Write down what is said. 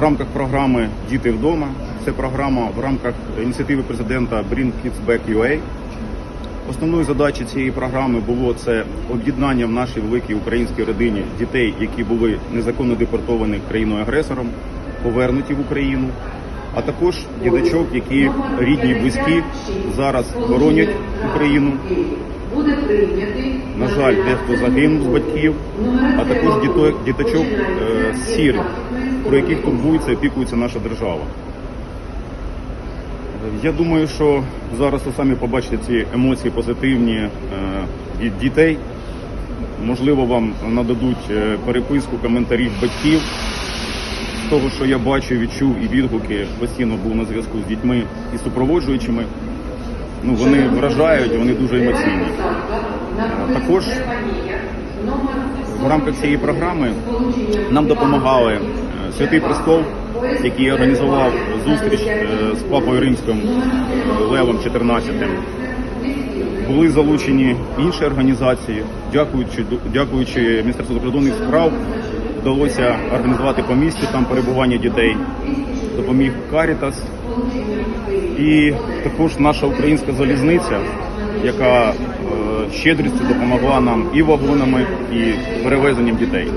в рамках програми Діти вдома. Це програма в рамках ініціативи президента Bring Kids Back UA. Основною задачею цієї програми було це об'єднання в нашій великій українській родині дітей, які були незаконно депортовані країною агресором, повернуті в Україну, а також діточок, які рідні, близькі зараз боронять Україну. На жаль, дехто загинув з батьків, а також діточок е, сірих, про яких турбується і опікується наша держава. Я думаю, що зараз ви самі побачите ці емоції позитивні е, від дітей. Можливо, вам нададуть е, переписку, коментарі батьків. З того, що я бачу, відчув і відгуки, постійно був на зв'язку з дітьми і супроводжуючими. Ну, вони вражають, вони дуже емоційні. Е, Також в рамках цієї програми нам допомагали Святий Престол, який організував зустріч е, з папою римським Левом XIV. Були залучені інші організації. Дякуючи, дякуючи Міністерству закордонних справ, вдалося організувати по місті там перебування дітей. Допоміг Карітас. І також наша українська залізниця, яка е, щедрістю допомогла нам і вагонами, і перевезенням дітей.